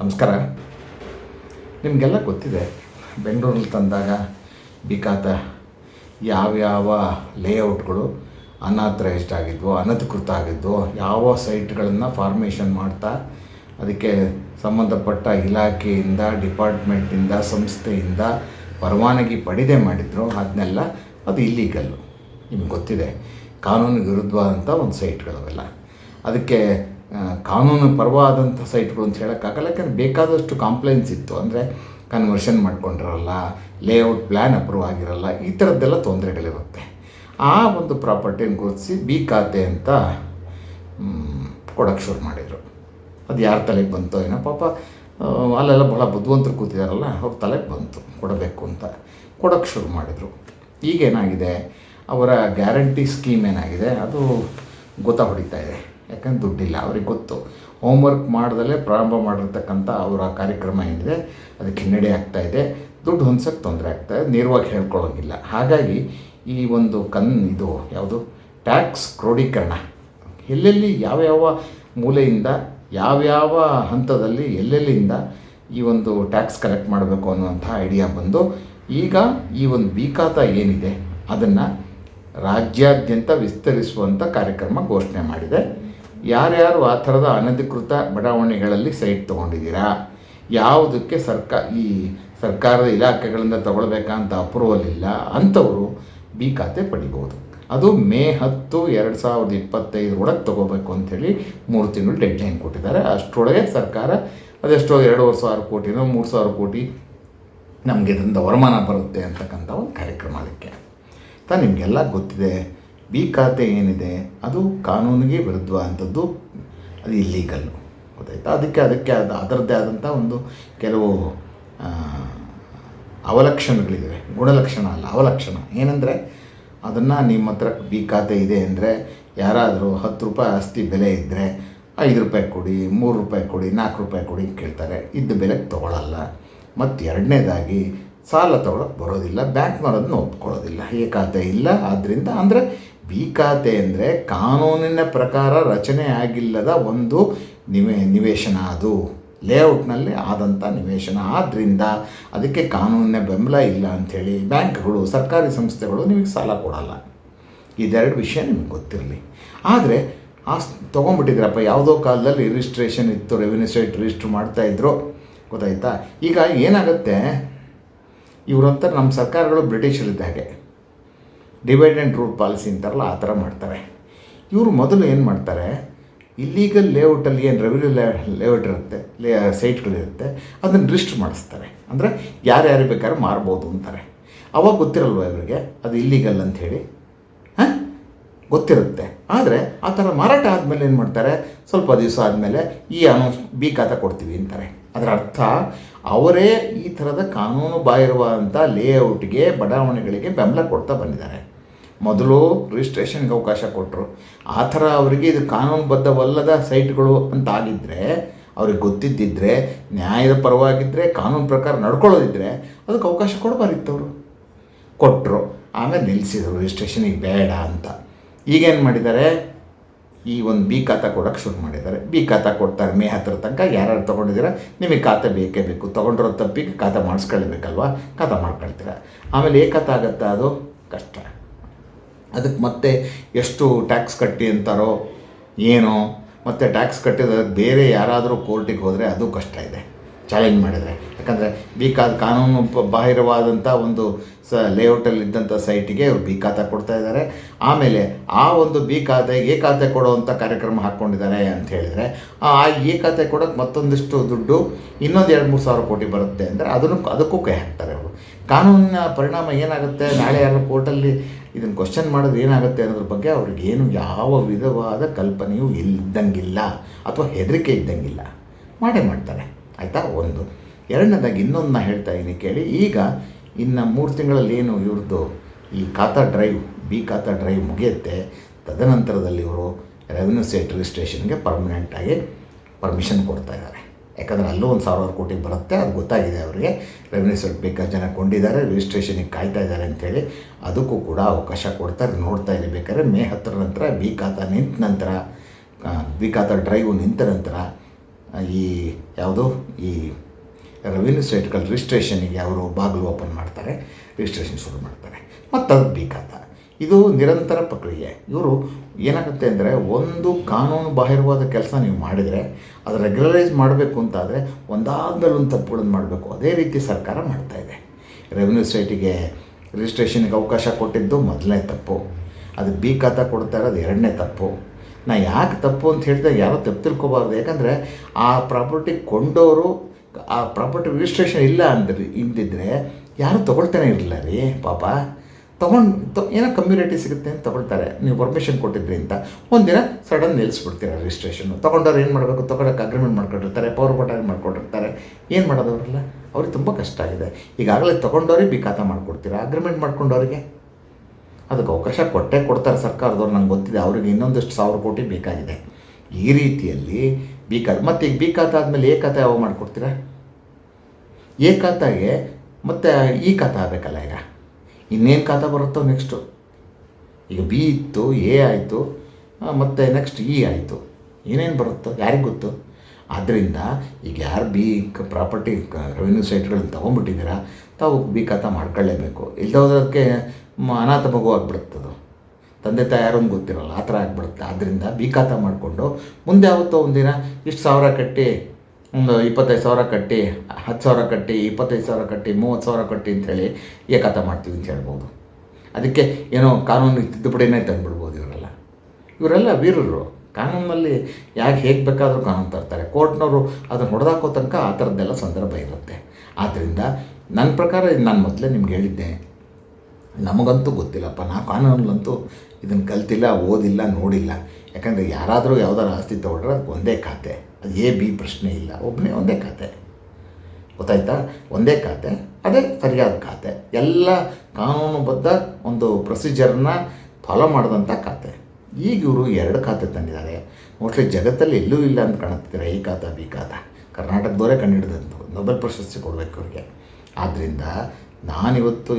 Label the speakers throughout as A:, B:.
A: ನಮಸ್ಕಾರ. ನಿಮಗೆಲ್ಲ ಗೊತ್ತಿದೆ, ಬೆಂಗಳೂರಲ್ಲಿ ತಂದಾಗ ಬಿಕಾತ ಯಾವ್ಯಾವ ಲೇಔಟ್ಗಳು ಅನಾಥರೈಸ್ಡ್ ಆಗಿದ್ವು, ಅನಧಿಕೃತ ಆಗಿದ್ವು, ಯಾವ ಸೈಟ್ಗಳನ್ನು ಫಾರ್ಮೇಷನ್ ಮಾಡ್ತಾ ಅದಕ್ಕೆ ಸಂಬಂಧಪಟ್ಟ ಇಲಾಖೆಯಿಂದ ಡಿಪಾರ್ಟ್ಮೆಂಟಿಂದ ಸಂಸ್ಥೆಯಿಂದ ಪರವಾನಗಿ ಪಡೆದೆ ಮಾಡಿದ್ರು. ಅದನ್ನೆಲ್ಲ ಅದು ಇಲ್ಲೀಗಲ್ಲು ನಿಮ್ಗೆ ಗೊತ್ತಿದೆ. ಕಾನೂನು ವಿರುದ್ಧವಾದಂಥ ಒಂದು ಸೈಟ್ಗಳವೆಲ್ಲ ಅದಕ್ಕೆ ಕಾನೂನು ಪರವಾದಂಥ ಸೈಟ್ಗಳು ಅಂತ ಹೇಳೋಕ್ಕಾಗಲ್ಲ, ಯಾಕಂದರೆ ಬೇಕಾದಷ್ಟು ಕಾಂಪ್ಲೇನ್ಸ್ ಇತ್ತು. ಅಂದರೆ ಕನ್ವರ್ಷನ್ ಮಾಡ್ಕೊಂಡಿರಲ್ಲ ಲೇಔಟ್ ಪ್ಲ್ಯಾನ್ ಅಪ್ರೂವ್ ಆಗಿರಲ್ಲ, ಈ ಥರದ್ದೆಲ್ಲ ತೊಂದರೆಗಳಿರುತ್ತೆ. ಆ ಒಂದು ಪ್ರಾಪರ್ಟಿನ ಗುರುತಿಸಿ ಬಿ ಖಾತೆ ಅಂತ ಕೊಡೋಕ್ಕೆ ಶುರು ಮಾಡಿದರು. ಅದು ಯಾರ ತಲೆಗೆ ಬಂತೋ ಏನೋ, ಪಾಪ ಅಲ್ಲೆಲ್ಲ ಭಾಳ ಬುದ್ಧಿವಂತರು ಕೂತಿದಾರಲ್ಲ, ಅವ್ರ ತಲೆಗೆ ಬಂತು, ಕೊಡಬೇಕು ಅಂತ. ಕೊಡೋಕ್ಕೆ ಶುರು ಮಾಡಿದರು. ಈಗೇನಾಗಿದೆ? ಅವರ ಗ್ಯಾರಂಟಿ ಸ್ಕೀಮ್ ಏನಾಗಿದೆ? ಅದು ಗೊತ್ತಾ ಹೊಡಿತಾ ಇದೆ. ಯಾಕಂದ್ರೆ ದುಡ್ಡಿಲ್ಲ, ಅವ್ರಿಗೆ ಗೊತ್ತು. ಹೋಮ್ವರ್ಕ್ ಮಾಡ್ದಲೇ ಪ್ರಾರಂಭ ಮಾಡಿರ್ತಕ್ಕಂಥ ಅವರ ಕಾರ್ಯಕ್ರಮ ಏನಿದೆ, ಅದಕ್ಕೆ ಹಿನ್ನಡೆ ಇದೆ. ದುಡ್ಡು ಹೊಂದ್ಸೋಕ್ಕೆ ತೊಂದರೆ ಆಗ್ತಾ ಇದೆ, ನೇರವಾಗಿ ಹೇಳ್ಕೊಳ್ಳೋಂಗಿಲ್ಲ. ಹಾಗಾಗಿ ಈ ಒಂದು ಕನ್ ಇದು ಯಾವುದು? ಟ್ಯಾಕ್ಸ್ ಕ್ರೋಢೀಕರಣ ಎಲ್ಲೆಲ್ಲಿ ಯಾವ್ಯಾವ ಮೂಲೆಯಿಂದ, ಯಾವ್ಯಾವ ಹಂತದಲ್ಲಿ ಎಲ್ಲೆಲ್ಲಿಂದ ಈ ಒಂದು ಟ್ಯಾಕ್ಸ್ ಕಲೆಕ್ಟ್ ಮಾಡಬೇಕು ಅನ್ನುವಂಥ ಐಡಿಯಾ ಬಂದು, ಈಗ ಈ ಒಂದು ಬೀಕಾತ ಏನಿದೆ, ಅದನ್ನು ರಾಜ್ಯಾದ್ಯಂತ ವಿಸ್ತರಿಸುವಂಥ ಕಾರ್ಯಕ್ರಮ ಘೋಷಣೆ ಮಾಡಿದೆ. ಯಾರ್ಯಾರು ಆ ಥರದ ಅನಧಿಕೃತ ಬಡಾವಣೆಗಳಲ್ಲಿ ಸೈಟ್ ತೊಗೊಂಡಿದ್ದೀರಾ? ಯಾವುದಕ್ಕೆ ಸರ್ಕಾ, ಈ ಸರ್ಕಾರದ ಇಲಾಖೆಗಳಿಂದ ತಗೊಳ್ಬೇಕಂತ ಅಪ್ರೂವಲ್ ಇಲ್ಲ ಅಂಥವರು ಬಿ ಖಾತೆ ಪಡಿಬೋದು. ಅದು ಮೇ ಹತ್ತು ಎರಡು ಸಾವಿರದ ಇಪ್ಪತ್ತೈದರೊಳಗೆ ತೊಗೋಬೇಕು ಅಂಥೇಳಿ ಮೂರು ತಿಂಗಳು ಡೆಡ್ಲೈನ್ ಕೊಟ್ಟಿದ್ದಾರೆ. ಅಷ್ಟರೊಳಗೆ ಸರ್ಕಾರ ಅದೆಷ್ಟೋ ಎರಡೂವರೆ ಸಾವಿರ ಕೋಟಿನೋ, ಮೂರು ಸಾವಿರ ಕೋಟಿ ನಮಗೆ ಇದರಿಂದ ವರಮಾನ ಬರುತ್ತೆ ಅಂತಕ್ಕಂಥ ಒಂದು ಕಾರ್ಯಕ್ರಮ ಅದಕ್ಕೆ. ತಾ ನಿಮಗೆಲ್ಲ ಗೊತ್ತಿದೆ. ಬಿ ಖಾತೆ ಏನಿದೆ, ಅದು ಕಾನೂನಿಗೆ ವಿರುದ್ಧವಾದಂಥದ್ದು, ಅದು ಇಲ್ಲೀಗಲ್ಲು ಗೊತ್ತಾಯ್ತಾ? ಅದಕ್ಕೆ ಅದಕ್ಕೆ ಅದು ಅದರದ್ದೇ ಆದಂಥ ಒಂದು ಕೆಲವು ಅವಲಕ್ಷಣಗಳಿದ್ದಾವೆ ಗುಣಲಕ್ಷಣ ಅಲ್ಲ, ಅವಲಕ್ಷಣ. ಏನಂದರೆ, ಅದನ್ನು ನಿಮ್ಮ ಹತ್ರ ಬಿ ಖಾತೆ ಇದೆ ಅಂದರೆ, ಯಾರಾದರೂ ಹತ್ತು ರೂಪಾಯಿ ಆಸ್ತಿ ಬೆಲೆ ಇದ್ದರೆ ಐದು ರೂಪಾಯಿ ಕೊಡಿ, ಮೂರು ರೂಪಾಯಿ ಕೊಡಿ, ನಾಲ್ಕು ರೂಪಾಯಿ ಕೊಡಿ ಅಂತ ಕೇಳ್ತಾರೆ. ಇದ್ದ ಬೆಲೆಗೆ ತೊಗೊಳಲ್ಲ. ಮತ್ತು ಎರಡನೇದಾಗಿ, ಸಾಲ ತೊಗೊಳಕ್ಕೆ ಬರೋದಿಲ್ಲ ಬ್ಯಾಂಕ್ನವರದನ್ನು ಒಪ್ಕೊಳ್ಳೋದಿಲ್ಲ. ಈ ಖಾತೆ ಇಲ್ಲ ಆದ್ದರಿಂದ ಅಂದರೆ ಬಿ ಖಾತೆ ಅಂದರೆ ಕಾನೂನಿನ ಪ್ರಕಾರ ರಚನೆ ಆಗಿಲ್ಲದ ಒಂದು ನಿವೇ ನಿವೇಶನ ಅದು. ಲೇಔಟ್ನಲ್ಲಿ ಆದಂಥ ನಿವೇಶನ. ಆದ್ದರಿಂದ ಅದಕ್ಕೆ ಕಾನೂನಿನ ಬೆಂಬಲ ಇಲ್ಲ ಅಂಥೇಳಿ ಬ್ಯಾಂಕ್ಗಳು, ಸರ್ಕಾರಿ ಸಂಸ್ಥೆಗಳು ನಿಮಗೆ ಸಾಲ ಕೊಡಲ್ಲ. ಇದೆರಡು ವಿಷಯ ನಿಮ್ಗೆ ಗೊತ್ತಿರಲಿ. ಆದರೆ ಆ ತೊಗೊಂಡ್ಬಿಟ್ಟಿದ್ರಪ್ಪ ಯಾವುದೋ ಕಾಲದಲ್ಲಿ ರಿಜಿಸ್ಟ್ರೇಷನ್ ಇತ್ತು ರೆವಿನ್ಯೂ ಸ್ಟೇಟ್ ರಿಜಿಸ್ಟ್ರ್ ಮಾಡ್ತಾಯಿದ್ರು ಗೊತ್ತಾಯ್ತಾ? ಈಗ ಏನಾಗುತ್ತೆ? ಇವರಂತ ನಮ್ಮ ಸರ್ಕಾರಗಳು ಬ್ರಿಟಿಷರಿದ್ದ ಹಾಗೆ. ಡಿವೈಡ್ ಆ್ಯಂಡ್ ರೂಲ್ ಪಾಲಿಸಿ ಅಂತಾರಲ್ಲ, ಆ ಥರ ಮಾಡ್ತಾರೆ. ಇವರು ಮೊದಲು ಏನು ಮಾಡ್ತಾರೆ ಇಲ್ಲೀಗಲ್ ಲೇಔಟಲ್ಲಿ ಏನು ರೆವಿನ್ಯೂ ಲೇ ಲೇಔಟ್ ಇರುತ್ತೆ ಲೇ ಸೈಟ್ಗಳಿರುತ್ತೆ ಅದನ್ನು ರಿಜಿಸ್ಟರ್ ಮಾಡಿಸ್ತಾರೆ. ಅಂದರೆ ಯಾರ್ಯಾರು ಬೇಕಾದ್ರೆ ಮಾರ್ಬೋದು ಅಂತಾರೆ. ಅವಾಗ ಗೊತ್ತಿರಲ್ವ ಇವರಿಗೆ, ಅದು ಇಲ್ಲೀಗಲ್ ಅಂಥೇಳಿ ಹಾಂ? ಗೊತ್ತಿರುತ್ತೆ. ಆದರೆ ಆ ಥರ ಮಾರಾಟ ಆದಮೇಲೆ ಏನು ಮಾಡ್ತಾರೆ, ಸ್ವಲ್ಪ ದಿವಸ ಆದಮೇಲೆ ಈ ಅನೌನ್ಸ್ ಬಿ ಖಾತ ಕೊಡ್ತೀವಿ ಅಂತಾರೆ. ಅದರ ಅರ್ಥ ಅವರೇ ಈ ಥರದ ಕಾನೂನು ಬಾಹಿರವಾದಂಥ ಲೇಔಟ್ಗೆ ಬಡಾವಣೆಗಳಿಗೆ ಬೆಂಬಲ ಕೊಡ್ತಾ ಬಂದಿದ್ದಾರೆ. ಮೊದಲು ರಿಜಿಸ್ಟ್ರೇಷನ್ಗೆ ಅವಕಾಶ ಕೊಟ್ಟರು ಆ ಥರ ಅವರಿಗೆ ಇದು ಕಾನೂನುಬದ್ಧವಲ್ಲದ ಸೈಟ್ಗಳು ಅಂತ ಆಗಿದ್ದರೆ ಅವ್ರಿಗೆ ಗೊತ್ತಿದ್ದಿದ್ರೆ, ನ್ಯಾಯದ ಪರವಾಗಿದ್ದರೆ ಕಾನೂನು ಪ್ರಕಾರ ನಡ್ಕೊಳ್ಳೋದಿದ್ದರೆ ಅದಕ್ಕೆ ಅವಕಾಶ ಕೊಡಬಾರಿತ್ತು ಅವರು. ಕೊಟ್ಟರು ಆಮೇಲೆ ನಿಲ್ಲಿಸಿದರು ರಿಜಿಸ್ಟ್ರೇಷನಿಗೆ ಬೇಡ ಅಂತ. ಈಗೇನು ಮಾಡಿದ್ದಾರೆ? ಈ ಒಂದು ಬಿ ಖಾತಾ ಕೊಡೋಕ್ಕೆ ಶುರು ಮಾಡಿದ್ದಾರೆ. ಬಿ ಖಾತಾ ಕೊಡ್ತಾರೆ, ಮೇ ಹತ್ರ ತನಕ ಯಾರ್ಯಾರು ತೊಗೊಂಡಿದ್ದೀರಾ, ನಿಮಗೆ ಖಾತೆ ಬೇಕೇ ಬೇಕು. ತೊಗೊಂಡಿರೋ ತಪ್ಪಿಗೆ ಖಾತೆ ಮಾಡಿಸ್ಕೊಳ್ಬೇಕಲ್ವ ಖಾತಾ ಮಾಡ್ಕೊಳ್ತೀರ. ಆಮೇಲೆ ಏ ಖಾತೆ ಆಗುತ್ತಾ ಅದು? ಕಷ್ಟ. ಅದಕ್ಕೆ ಮತ್ತೆ ಎಷ್ಟು ಟ್ಯಾಕ್ಸ್ ಕಟ್ಟಿ ಅಂತಾರೋ ಏನೋ, ಮತ್ತು ಟ್ಯಾಕ್ಸ್ ಕಟ್ಟಿದ ಬೇರೆ ಯಾರಾದರೂ ಕೋರ್ಟಿಗೆ ಹೋದರೆ ಅದು ಕಷ್ಟ ಇದೆ. ಚಾಲೆಂಜ್ ಮಾಡಿದರೆ. ಯಾಕಂದರೆ ಬೀಕಾದ ಕಾನೂನು ಬಾಹಿರವಾದಂಥ ಒಂದು ಸ ಲೇಔಟಲ್ಲಿ ಇದ್ದಂಥ ಸೈಟಿಗೆ ಅವರು ಬಿ ಖಾತೆ ಕೊಡ್ತಾ ಇದ್ದಾರೆ ಆಮೇಲೆ ಆ ಒಂದು ಬಿ ಖಾತೆ ಎ ಖಾತೆ ಕೊಡುವಂಥ ಕಾರ್ಯಕ್ರಮ ಹಾಕ್ಕೊಂಡಿದ್ದಾರೆ ಅಂತ ಹೇಳಿದರೆ, ಆ ಎ ಖಾತೆ ಕೊಡೋಕ್ಕೆ ಮತ್ತೊಂದಿಷ್ಟು ದುಡ್ಡು ಇನ್ನೊಂದು ಎರಡು ಮೂರು ಸಾವಿರ ಕೋಟಿ ಬರುತ್ತೆ ಅಂದರೆ ಅದನ್ನು, ಅದಕ್ಕೂ ಕೈ ಹಾಕ್ತಾರೆ ಅವರು. ಕಾನೂನಿನ ಪರಿಣಾಮ ಏನಾಗುತ್ತೆ? ನಾಳೆ ಯಾರು ಕೋರ್ಟಲ್ಲಿ ಇದನ್ನು ಕ್ವಶನ್ ಮಾಡಿದ್ರೆ ಏನಾಗುತ್ತೆ ಅನ್ನೋದ್ರ ಬಗ್ಗೆ ಅವ್ರಿಗೆ ಏನು ಯಾವ ವಿಧವಾದ ಕಲ್ಪನೆಯೂ ಇಲ್ಲದಂಗಿಲ್ಲ ಅಥವಾ ಹೆದರಿಕೆ ಇದ್ದಂಗಿಲ್ಲ. ಮಾಡೇ ಮಾಡ್ತಾರೆ. ಆಯಿತಾ? ಒಂದು. ಎರಡನೇದಾಗಿ ಇನ್ನೊಂದು ನಾನು ಹೇಳ್ತಾ ಇದ್ದೀನಿ ಕೇಳಿ. ಈಗ ಇನ್ನು ಮೂರು ತಿಂಗಳಲ್ಲಿ ಏನು ಇವ್ರದ್ದು ಈ ಖಾತಾ ಡ್ರೈವ್, ಬಿ ಖಾತಾ ಡ್ರೈವ್ ಮುಗಿಯುತ್ತೆ. ತದನಂತರದಲ್ಲಿ ಇವರು ರೆವೆನ್ಯೂ ಸ್ಟೇಟ್ ರಿಜಿಸ್ಟ್ರೇಷನ್ಗೆ ಪರ್ಮನೆಂಟಾಗಿ ಪರ್ಮಿಷನ್ ಕೊಡ್ತಾ ಇದ್ದಾರೆ. ಯಾಕಂದರೆ ಅಲ್ಲೂ ಒಂದು ಸಾವಿರಾರು ಕೋಟಿ ಬರುತ್ತೆ. ಅದು ಗೊತ್ತಾಗಿದೆ ಅವರಿಗೆ. ರೆವೆನ್ಯೂ ಸ್ಟೇಟ್ ಬೇಕಾದ ಜನ ಕೊಂಡಿದ್ದಾರೆ. ರಿಜಿಸ್ಟ್ರೇಷನಿಗೆ ಕಾಯ್ತಾ ಇದ್ದಾರೆ ಅಂಥೇಳಿ ಅದಕ್ಕೂ ಕೂಡ ಅವಕಾಶ ಕೊಡ್ತಾರೆ. ನೋಡ್ತಾ ಇರಬೇಕಾದ್ರೆ ಬೇಕಾದ್ರೆ ಮೇ ಹತ್ತರ ನಂತರ ಬಿ ಖಾತಾ ನಿಂತ ನಂತರ ಬಿ ಖಾತಾ ಡ್ರೈವ್ ನಿಂತ ನಂತರ ಈ ಯಾವುದು ಈ ರೆವಿನ್ಯೂ ಸೈಟ್ಗಳ ರಿಜಿಸ್ಟ್ರೇಷನಿಗೆ ಅವರು ಬಾಗಿಲು ಓಪನ್ ಮಾಡ್ತಾರೆ ರಿಜಿಸ್ಟ್ರೇಷನ್ ಶುರು ಮಾಡ್ತಾರೆ. ಮತ್ತು ಅದು ಬಿ ಖಾತಾ ಇದು ನಿರಂತರ ಪ್ರಕ್ರಿಯೆ. ಇವರು ಏನಾಗುತ್ತೆ ಅಂದರೆ ಒಂದು ಕಾನೂನು ಬಾಹಿರವಾದ ಕೆಲಸ ನೀವು ಮಾಡಿದರೆ, ಅದು ರೆಗ್ಯುಲರೈಸ್ ಮಾಡಬೇಕು ಅಂತಾದರೆ ಒಂದಾದ್ಮೇಲೆ ಒಂದು ತಪ್ಪುಗಳನ್ನು ಮಾಡಬೇಕು. ಅದೇ ರೀತಿ ಸರ್ಕಾರ ಮಾಡ್ತಾ ಇದೆ. ರೆವಿನ್ಯೂ ಸೈಟಿಗೆ ರಿಜಿಸ್ಟ್ರೇಷನ್ಗೆ ಅವಕಾಶ ಕೊಟ್ಟಿದ್ದು ಮೊದಲನೇ ತಪ್ಪು. ಅದು ಬಿ ಖಾತಾ ಕೊಡ್ತಾ ಇರೋದು ಎರಡನೇ ತಪ್ಪು. ನಾ ಯಾಕೆ ತಪ್ಪು ಅಂತ ಹೇಳಿದಾಗ ಯಾರೋ ತಪ್ಪು ತಿಳ್ಕೊಬಾರ್ದು. ಯಾಕಂದರೆ ಆ ಪ್ರಾಪರ್ಟಿ ಕೊಂಡವರು ಆ ಪ್ರಾಪರ್ಟಿ ರಿಜಿಸ್ಟ್ರೇಷನ್ ಇಲ್ಲ ಅಂದ್ರೆ ಇದ್ದಿದ್ರೆ ಯಾರು ತೊಗೊಳ್ತಾನೆ ಇರಲಿಲ್ಲ ರೀ, ಪಾಪ. ತೊಗೊಂಡು, ತೊ, ಏನೋ ಕಮ್ಯುನಿಟಿ ಸಿಗುತ್ತೆ ಅಂತ ತೊಗೊಳ್ತಾರೆ. ನೀವು ಪರ್ಮಿಷನ್ ಕೊಟ್ಟಿದ್ರಿ ಅಂತ. ಒಂದಿನ ಸಡನ್ ನಿಲ್ಲಿಸ್ಬಿಡ್ತೀರ ರಿಜಿಸ್ಟ್ರೇಷನ್ ತೊಗೊಂಡವ್ರು ಏನು ಮಾಡಬೇಕು? ತೊಗೊಳಕ್ಕೆ ಅಗ್ರಿಮೆಂಟ್ ಮಾಡ್ಕೊಂಡಿರ್ತಾರೆ ಪವರ್ ಬಟಾರಿ ಮಾಡ್ಕೊಂಡಿರ್ತಾರೆ. ಏನು ಮಾಡೋದವ್ರಲ್ಲ ಅವ್ರಿಗೆ ತುಂಬ ಕಷ್ಟ ಆಗಿದೆ. ಈಗಾಗಲೇ ತೊಗೊಂಡವ್ರಿಗೆ ಬಿಕಾತ ಮಾಡಿಕೊಡ್ತೀರಾ? ಅಗ್ರಿಮೆಂಟ್ ಮಾಡ್ಕೊಂಡವ್ರಿಗೆ? ಅದಕ್ಕೆ ಅವಕಾಶ ಕೊಟ್ಟೇ ಕೊಡ್ತಾರೆ ಸರ್ಕಾರದವ್ರು, ನಂಗೆ ಗೊತ್ತಿದೆ. ಅವ್ರಿಗೆ ಇನ್ನೊಂದಷ್ಟು ಸಾವಿರ ಕೋಟಿ ಬೇಕಾಗಿದೆ. ಈ ರೀತಿಯಲ್ಲಿ ಬೇಕಾದ ಮತ್ತೆ ಈಗ ಬಿ ಆದಮೇಲೆ ಎ ಖಾತೆ ಯಾವಾಗ ಮಾಡಿಕೊಡ್ತೀರಾ? ಎ ಮತ್ತು ಈ ಖಾತೆ ಆಗಬೇಕಲ್ಲ ಈಗ. ಇನ್ನೇನು ಖಾತಾ ಬರುತ್ತೋ ನೆಕ್ಸ್ಟು ಈಗ ಬಿ ಇತ್ತು, ಎ ಆಯಿತು ಮತ್ತು ನೆಕ್ಸ್ಟ್ ಇ ಆಯಿತು. ಏನೇನು ಬರುತ್ತೋ, ಯಾರಿಗೆ ಗೊತ್ತು? ಆದ್ದರಿಂದ ಈಗ ಯಾರು ಬಿ ಪ್ರಾಪರ್ಟಿ ರೆವಿನ್ಯೂ ಸೈಟ್ಗಳನ್ನ ತೊಗೊಂಡ್ಬಿಟ್ಟಿದ್ದೀರಾ, ತಾವು ಬಿ ಖಾತಾ ಮಾಡ್ಕೊಳ್ಳೇಬೇಕು. ಇಲ್ದೋದಕ್ಕೆ ಅನಾಥ ಮಗು ಆಗ್ಬಿಡುತ್ತದು ತಂದೆ ತಾಯಿ ಯಾರೂ ಗೊತ್ತಿರೋಲ್ಲ, ಆ ಥರ ಆಗ್ಬಿಡುತ್ತೆ. ಆದ್ದರಿಂದ ಬಿ ಖಾತಾ ಮಾಡಿಕೊಂಡು ಮುಂದೆ ಯಾವತ್ತೋ ಒಂದಿನ ಇಷ್ಟು ಸಾವಿರ ಕಟ್ಟಿ, ಒಂದು ಇಪ್ಪತ್ತೈದು ಸಾವಿರ ಕಟ್ಟಿ, ಹತ್ತು ಸಾವಿರ ಕಟ್ಟಿ, ಇಪ್ಪತ್ತೈದು ಸಾವಿರ ಕಟ್ಟಿ, ಮೂವತ್ತು ಸಾವಿರ ಕಟ್ಟಿ ಅಂಥೇಳಿ ಏಕಾತ ಮಾಡ್ತೀವಿ ಅಂತ ಹೇಳ್ಬೋದು. ಅದಕ್ಕೆ ಏನೋ ಕಾನೂನು ತಿದ್ದುಪಡಿನೇ ತಂದುಬಿಡ್ಬೋದು ಇವರೆಲ್ಲ. ಇವರೆಲ್ಲ ವೀರರು. ಕಾನೂನಲ್ಲಿ ಯಾಕೆ ಹೇಗೆ ಬೇಕಾದರೂ ಕಾನೂನು ತರ್ತಾರೆ. ಕೋರ್ಟ್ನವರು ಅದನ್ನು ಹೊಡೆದಾಕೋ ತನಕ ಆ ಥರದ್ದೆಲ್ಲ ಸಂದರ್ಭ ಇರುತ್ತೆ. ಆದ್ದರಿಂದ ನನ್ನ ಪ್ರಕಾರ, ನಾನು ಮೊದಲೇ ನಿಮ್ಗೆ ಹೇಳಿದ್ದೆ ನಮಗಂತೂ ಗೊತ್ತಿಲ್ಲಪ್ಪ. ನಾ ಕಾನೂನಲ್ಲಂತೂ ಇದನ್ನು ಕಲ್ತಿಲ್ಲ, ಓದಿಲ್ಲ, ನೋಡಿಲ್ಲ. ಯಾಕಂದರೆ ಯಾರಾದರೂ ಯಾವ್ದಾರು ಆಸ್ತಿ ತೊಗೊಂಡ್ರೆ ಅದು ಒಂದೇ ಖಾತೆ. ಅದು ಎ, ಬಿ ಪ್ರಶ್ನೆ ಇಲ್ಲ. ಒಬ್ಬನೇ ಒಂದೇ ಖಾತೆ. ಗೊತ್ತಾಯ್ತಾ? ಒಂದೇ ಖಾತೆ. ಅದೇ ಸರಿಯಾದ ಖಾತೆ. ಎಲ್ಲ ಕಾನೂನುಬದ್ಧ ಒಂದು ಪ್ರೊಸೀಜರ್ನ ಫಾಲೋ ಮಾಡಿದಂಥ ಖಾತೆ. ಈಗ ಇವರು ಎರಡು ಖಾತೆ ತಂದಿದ್ದಾರೆ. ಮೋಸ್ಟ್ಲಿ ಜಗತ್ತಲ್ಲಿ ಎಲ್ಲೂ ಇಲ್ಲ ಅಂತ ಕಾಣುತ್ತಿದ್ದಾರೆ ಈ ಖಾತಾ, ಬಿ ಖಾತಾ. ಕರ್ನಾಟಕದವರೇ ಕಂಡುಹಿಡಿದಂತು ನೊಬೆಲ್ ಪ್ರಶಸ್ತಿ ಕೊಡಬೇಕು ಇವ್ರಿಗೆ. ಆದ್ದರಿಂದ ನಾನಿವತ್ತು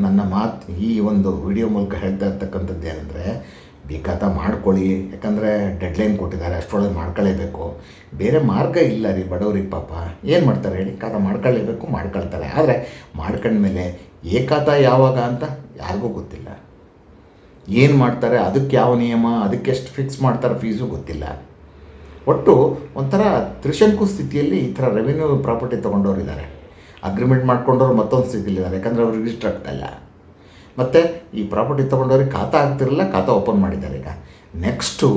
A: ನನ್ನ ಮಾತು, ಈ ಒಂದು ವಿಡಿಯೋ ಮೂಲಕ ಹೇಳ್ತಾ ಇರ್ತಕ್ಕಂಥದ್ದು ಏನಂದರೆ ಬೇಕಾದ ಮಾಡ್ಕೊಳ್ಳಿ. ಯಾಕಂದರೆ ಡೆಡ್ಲೈನ್ ಕೊಟ್ಟಿದ್ದಾರೆ, ಅಷ್ಟರೊಳಗೆ ಮಾಡ್ಕೊಳ್ಳೇಬೇಕು. ಬೇರೆ ಮಾರ್ಗ ಇಲ್ಲ ರೀ ಬಡವ್ರಿಗೆ ಪಾಪ. ಏನು ಮಾಡ್ತಾರೆ ಹೇಳಿ? ಕಾದ ಮಾಡ್ಕೊಳ್ಳೇಬೇಕು, ಮಾಡ್ಕೊಳ್ತಾರೆ. ಆದರೆ, ಮಾಡ್ಕೊಂಡ್ಮೇಲೆ ಏಕಾತ ಯಾವಾಗ ಅಂತ ಯಾರಿಗೂ ಗೊತ್ತಿಲ್ಲ. ಏನು ಮಾಡ್ತಾರೆ, ಅದಕ್ಕೆ ಯಾವ ನಿಯಮ, ಅದಕ್ಕೆ ಎಷ್ಟು ಫಿಕ್ಸ್ ಮಾಡ್ತಾರೆ ಫೀಸು ಗೊತ್ತಿಲ್ಲ. ಒಟ್ಟು ಒಂಥರ ತ್ರಿಶಂಕು ಸ್ಥಿತಿಯಲ್ಲಿ ಈ ಥರ ರೆವಿನ್ಯೂ ಪ್ರಾಪರ್ಟಿ ತೊಗೊಂಡವ್ರು ಇದ್ದಾರೆ ಅಗ್ರಿಮೆಂಟ್ ಮಾಡ್ಕೊಂಡವ್ರು ಮತ್ತೊಂದು ಸಿಗಲಿಲ್ಲ ಯಾಕಂದರೆ ಅವ್ರಿಗೆ ರಿಜಿಸ್ಟರ್ ಆಗ್ತಾಯಿಲ್ಲ ಮತ್ತು ಈ ಪ್ರಾಪರ್ಟಿ ತೊಗೊಂಡವ್ರಿಗೆ ಖಾತಾ ಆಗ್ತಿರಲ್ಲ, ಖಾತಾ ಓಪನ್ ಮಾಡಿದ್ದಾರೆ ಈಗ. ನೆಕ್ಸ್ಟು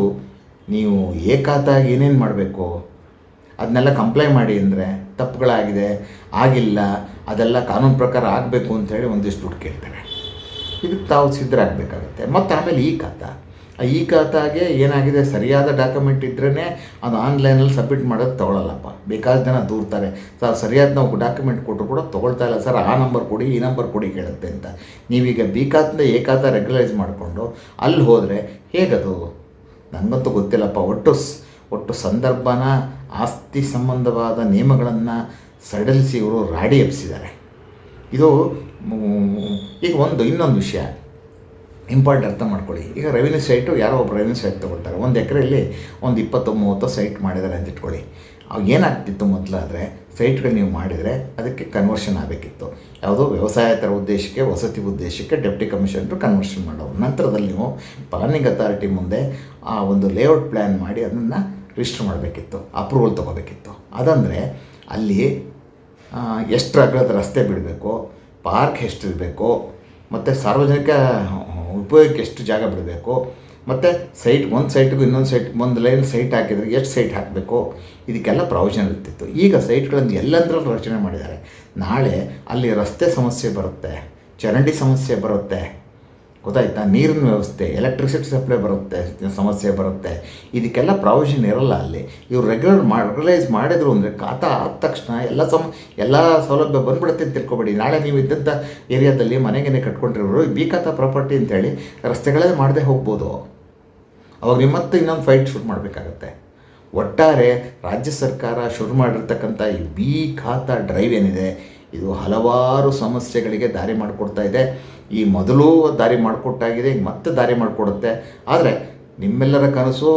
A: ನೀವು ಏ ಖಾತಾ ಏನೇನು ಮಾಡಬೇಕು? ಅದನ್ನೆಲ್ಲ ಕಂಪ್ಲೈ ಮಾಡಿ ಅಂದರೆ ತಪ್ಪುಗಳಾಗಿದೆ, ಆಗಿಲ್ಲ, ಅದೆಲ್ಲ ಕಾನೂನು ಪ್ರಕಾರ ಆಗಬೇಕು ಅಂತೇಳಿ ಒಂದಿಷ್ಟು ದುಡ್ಡು ಕೇಳ್ತಾರೆ. ಇದಕ್ಕೆ ತಾವು ಸಿದ್ಧರಾಗಬೇಕಾಗತ್ತೆ. ಮತ್ತು ಆಮೇಲೆ ಈ ಖಾತಾ. ಈ ಖಾತಾಗೆ ಏನಾಗಿದೆ? ಸರಿಯಾದ ಡಾಕ್ಯುಮೆಂಟ್ ಇದ್ರೇ ಅದು ಆನ್ಲೈನಲ್ಲಿ ಸಬ್ಮಿಟ್ ಮಾಡೋದು ತೊಗೊಳಲ್ಲಪ್ಪ. ಬೇಕಾದ ಜನ ದೂರ್ತಾರೆ. ಸರ್ ಸರಿಯಾದ ನಾವು ಡಾಕ್ಯುಮೆಂಟ್ ಕೊಟ್ಟರು ಕೂಡ ತೊಗೊಳ್ತಾ ಇಲ್ಲ. ಸರ್, ಆ ನಂಬರ್ ಕೊಡಿ, ಈ ನಂಬರ್ ಕೊಡಿ ಕೇಳುತ್ತೆ ಅಂತ. ನೀವೀಗ ಬಿ ಖಾತಿಂದ ಎ ರೆಗ್ಯುಲೈಸ್ ಮಾಡಿಕೊಂಡು ಅಲ್ಲಿ ಹೋದರೆ ಹೇಗದು? ನನಗಂತೂ ಗೊತ್ತಿಲ್ಲಪ್ಪ. ಒಟ್ಟು ಒಟ್ಟು ಸಂದರ್ಭನ, ಆಸ್ತಿ ಸಂಬಂಧವಾದ ನಿಯಮಗಳನ್ನು ಸಡಿಲಿಸಿ ಇವರು ರಾಡಿ ಎಬ್ಸಿದ್ದಾರೆ. ಇದು ಈಗ ಒಂದು, ಇನ್ನೊಂದು ವಿಷಯ. ಇಂಪಾರ್ಟೆಂಟ್ ಅರ್ಥ ಮಾಡ್ಕೊಳ್ಳಿ. ಈಗ ರೆವಿನ್ಯೂ ಸೈಟು ಯಾರೋ ಒಬ್ಬ ರೆವಿನ್ಯೂ ಸೈಟ್ ತೊಗೊಳ್ತಾರೆ. ಒಂದು ಎಕರೆಯಲ್ಲಿ ಒಂದು ಇಪ್ಪತ್ತು, ಮೂವತ್ತು ಸೈಟ್ ಮಾಡಿದ್ದಾರೆ ಅಂತ ಇಟ್ಕೊಳ್ಳಿ. ಅವಾಗ ಏನಾಗ್ತಿತ್ತು ಮೊದಲಾದರೆ ಸೈಟ್ಗಳು ನೀವು ಮಾಡಿದರೆ ಅದಕ್ಕೆ ಕನ್ವರ್ಷನ್ ಆಗಬೇಕಿತ್ತು. ಯಾವುದೋ ವ್ಯವಸಾಯೇತರ ಉದ್ದೇಶಕ್ಕೆ, ವಸತಿ ಉದ್ದೇಶಕ್ಕೆ ಡೆಪ್ಟಿ ಕಮಿಷನರು ಕನ್ವರ್ಷನ್ ಮಾಡೋರು. ನಂತರದಲ್ಲಿ ನೀವು ಪ್ಲಾನಿಂಗ್ ಅಥಾರಿಟಿ ಮುಂದೆ ಆ ಒಂದು ಲೇಔಟ್ ಪ್ಲ್ಯಾನ್ ಮಾಡಿ ಅದನ್ನು ರಿಜಿಸ್ಟರ್ ಮಾಡಬೇಕಿತ್ತು ಅಪ್ರೂವಲ್ ತೊಗೋಬೇಕಿತ್ತು. ಅದಂದರೆ ಅಲ್ಲಿ ಎಷ್ಟು ಅಗ್ರದ ರಸ್ತೆ ಬಿಡಬೇಕು ಪಾರ್ಕ್ ಎಷ್ಟು ಇರಬೇಕು, ಮತ್ತು ಸಾರ್ವಜನಿಕ ಉಪಯೋಗಕ್ಕೆ ಎಷ್ಟು ಜಾಗ ಬಿಡಬೇಕು? ಮತ್ತು ಸೈಟ್ ಒಂದು ಸೈಟ್ಗೂ ಇನ್ನೊಂದು ಸೈಟ್ ಒಂದು ಲೈನ್ ಸೈಟ್ ಹಾಕಿದ್ರೆ ಎಷ್ಟು ಸೈಟ್ ಹಾಕಬೇಕು? ಇದಕ್ಕೆಲ್ಲ ಪ್ರಾವಿಷನ್ ಇರ್ತಿತ್ತು. ಈಗ ಸೈಟ್ಗಳನ್ನು ಎಲ್ಲಂದ್ರಲ್ಲೂ ರಚನೆ ಮಾಡಿದ್ದಾರೆ. ನಾಳೆ ಅಲ್ಲಿ ರಸ್ತೆ ಸಮಸ್ಯೆ ಬರುತ್ತೆ, ಚರಂಡಿ ಸಮಸ್ಯೆ ಬರುತ್ತೆ ಗೊತ್ತಾಯ್ತಾ? ನೀರಿನ ವ್ಯವಸ್ಥೆ ಎಲೆಕ್ಟ್ರಿಸಿಟಿ ಸಪ್ಲೈ ಬರುತ್ತೆ, ಸಮಸ್ಯೆ ಬರುತ್ತೆ. ಇದಕ್ಕೆಲ್ಲ ಪ್ರಾವಿಷನ್ ಇರಲ್ಲ ಅಲ್ಲಿ. ಇವ್ರು ರೆಗ್ಯುಲರ್ ಮಾ ರೆಗ್ಯುಲೈಸ್ ಮಾಡಿದ್ರು ಅಂದರೆ ಖಾತಾ ಆದ ತಕ್ಷಣ ಎಲ್ಲ ಸಮ, ಎಲ್ಲ ಸೌಲಭ್ಯ ಬಂದ್ಬಿಡುತ್ತೆ ಅಂತ ತಿಳ್ಕೊಬೇಡಿ. ನಾಳೆ ನೀವು ಇದ್ದಂಥ ಏರಿಯಾದಲ್ಲಿ ಮನೆಗೇನೆ ಕಟ್ಕೊಂಡಿರೋರು ಬಿ ಖಾತಾ ಪ್ರಾಪರ್ಟಿ ಅಂತೇಳಿ ರಸ್ತೆಗಳೇ ಮಾಡದೆ ಹೋಗ್ಬೋದು. ಅವಾಗ ನಿಮ್ಮ ಮತ್ತೆ ಇನ್ನೊಂದು ಫೈಟ್ ಶುರು ಮಾಡಬೇಕಾಗತ್ತೆ. ಒಟ್ಟಾರೆ ರಾಜ್ಯ ಸರ್ಕಾರ ಶುರು ಮಾಡಿರ್ತಕ್ಕಂಥ ಈ ಬಿ ಖಾತಾ ಡ್ರೈವ್ ಏನಿದೆ ಇದು ಹಲವಾರು ಸಮಸ್ಯೆಗಳಿಗೆ ದಾರಿ ಮಾಡಿಕೊಡ್ತಾ ಇದೆ. ಈ ಮೊದಲು ದಾರಿ ಮಾಡಿಕೊಟ್ಟಾಗಿದೆ ಈಗ ಮತ್ತೆ ದಾರಿ ಮಾಡಿಕೊಡುತ್ತೆ. ಆದರೆ ನಿಮ್ಮೆಲ್ಲರ ಕನಸು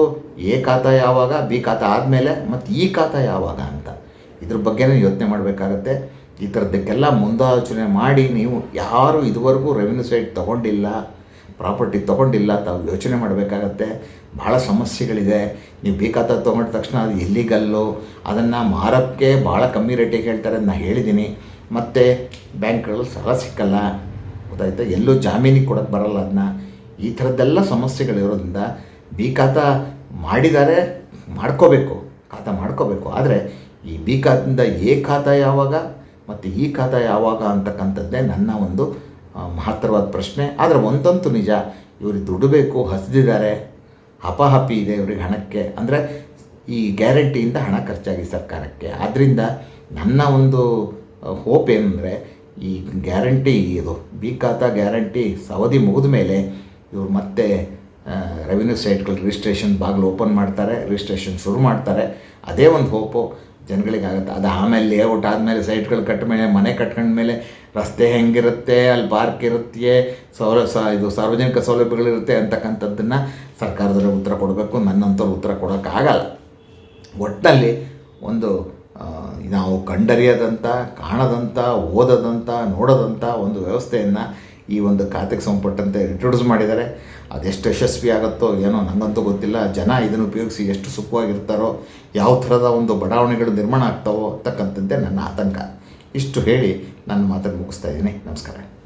A: ಎ ಖಾತ ಯಾವಾಗ, ಬಿ ಖಾತ ಆದಮೇಲೆ, ಮತ್ತು ಈ ಖಾತ ಯಾವಾಗ ಅಂತ. ಇದ್ರ ಬಗ್ಗೆನೇ ಯೋಚನೆ ಮಾಡಬೇಕಾಗತ್ತೆ. ಈ ಥರದ್ದಕ್ಕೆಲ್ಲ ಮುಂದಾಲೋಚನೆ ಮಾಡಿ ನೀವು ಯಾರು ಇದುವರೆಗೂ ರೆವಿನ್ಯೂ ಸೈಟ್ ತೊಗೊಂಡಿಲ್ಲ, ಪ್ರಾಪರ್ಟಿ ತೊಗೊಂಡಿಲ್ಲ ತಾವು ಯೋಚನೆ ಮಾಡಬೇಕಾಗತ್ತೆ. ಭಾಳ ಸಮಸ್ಯೆಗಳಿದೆ. ನೀವು ಬಿ ಖಾತಾ ತೊಗೊಂಡ ತಕ್ಷಣ ಅದು ಎಲ್ಲಿಗಲ್ಲು ಅದನ್ನು ಮಾರೋಕ್ಕೆ ಭಾಳ ಕಮ್ಮಿ ರೇಟಿಗೆ ಹೇಳ್ತಾರೆ ನಾನು ಹೇಳಿದ್ದೀನಿ ಮತ್ತು ಬ್ಯಾಂಕ್ಗಳಲ್ಲಿ ಸಾಲ ಸಿಕ್ಕಲ್ಲ. ಗೊತ್ತಾಯ್ತಾ? ಎಲ್ಲೂ ಜಾಮೀನಿಗೆ ಕೊಡೋಕ್ಕೆ ಬರಲ್ಲ ಅದನ್ನ ಈ ಥರದ್ದೆಲ್ಲ ಸಮಸ್ಯೆಗಳಿರೋದ್ರಿಂದ ಬಿ ಖಾತಾ ಮಾಡಿದ್ದಾರೆ ಮಾಡ್ಕೋಬೇಕು, ಖಾತಾ ಮಾಡ್ಕೋಬೇಕು. ಆದರೆ ಈ ಬಿ ಖಾತದಿಂದ ಎ ಖಾತಾ ಯಾವಾಗ ಮತ್ತು ಈ ಖಾತಾ ಯಾವಾಗ ಅಂತಕ್ಕಂಥದ್ದೇ ನನ್ನ ಒಂದು ಮಹತ್ತರವಾದ ಪ್ರಶ್ನೆ. ಆದರೆ ಒಂದಂತೂ ನಿಜ ಇವ್ರಿಗೆ ದುಡ್ಡು ಬೇಕು ಹಸಿದಿದ್ದಾರೆ ಹಪಾಹಪಿ ಇದೆ ಇವ್ರಿಗೆ ಹಣಕ್ಕೆ. ಅಂದರೆ ಈ ಗ್ಯಾರಂಟಿಯಿಂದ ಹಣ ಖರ್ಚಾಗಿ ಸರ್ಕಾರಕ್ಕೆ. ಆದ್ದರಿಂದ ನನ್ನ ಒಂದು ಹೋಪ್ ಏನಂದರೆ ಈ ಗ್ಯಾರಂಟಿ ಇದು ಬಿ ಖಾತ ಗ್ಯಾರಂಟಿ ಅವಧಿ ಮುಗಿದ ಮೇಲೆ ಇವರು ಮತ್ತೆ ರೆವಿನ್ಯೂ ಸೈಟ್ಗಳು ರಿಜಿಸ್ಟ್ರೇಷನ್ ಬಾಗಿಲು ಓಪನ್ ಮಾಡ್ತಾರೆ ರಿಜಿಸ್ಟ್ರೇಷನ್ ಶುರು ಮಾಡ್ತಾರೆ. ಅದೇ ಒಂದು ಹೋಪು ಜನಗಳಿಗಾಗುತ್ತೆ ಅದು ಆಮೇಲೆ ಲೇಔಟ್ ಆದಮೇಲೆ ಸೈಟ್ಗಳು ಕಟ್ಟ ಮೇಲೆ ಮನೆ ಕಟ್ಕೊಂಡ್ಮೇಲೆ ರಸ್ತೆ ಹೆಂಗಿರುತ್ತೆ, ಅಲ್ಲಿ ಪಾರ್ಕ್ ಇರುತ್ತೆ ಸೌರ, ಸ, ಇದು ಸಾರ್ವಜನಿಕ ಸೌಲಭ್ಯಗಳಿರುತ್ತೆ ಅಂತಕ್ಕಂಥದ್ದನ್ನು ಸರ್ಕಾರದವ್ರಿಗೆ ಉತ್ತರ ಕೊಡಬೇಕು. ನನ್ನಂಥವ್ರು ಉತ್ತರ ಕೊಡೋಕ್ಕಾಗಲ್ಲ. ಒಟ್ಟಿನಲ್ಲಿ ಒಂದು ನಾವು ಕಂಡರಿಯದಂಥ ಕಾಣದಂಥ ಓದದಂಥ ನೋಡದಂಥ ಒಂದು ವ್ಯವಸ್ಥೆಯನ್ನು ಈ ಒಂದು ಖಾತೆಗೆ ಸಂಬಂಧಪಟ್ಟಂತೆ ಇಂಟ್ರೊಡ್ಯೂಸ್ ಮಾಡಿದ್ದಾರೆ. ಅದೆಷ್ಟು ಯಶಸ್ವಿ ಆಗುತ್ತೋ ಏನೋ ನನಗಂತೂ ಗೊತ್ತಿಲ್ಲ. ಜನ ಇದನ್ನು ಉಪಯೋಗಿಸಿ ಎಷ್ಟು ಸುಖವಾಗಿರ್ತಾರೋ, ಯಾವ ಥರದ ಒಂದು ಬಡಾವಣೆಗಳು ನಿರ್ಮಾಣ ಆಗ್ತಾವೋ ಅಂತಕ್ಕಂಥದ್ದೇ ನನ್ನ ಆತಂಕ. ಇಷ್ಟು ಹೇಳಿ ನನ್ನ ಮಾತನ್ನು ಮುಗಿಸ್ತಾ ಇದ್ದೀನಿ. ನಮಸ್ಕಾರ.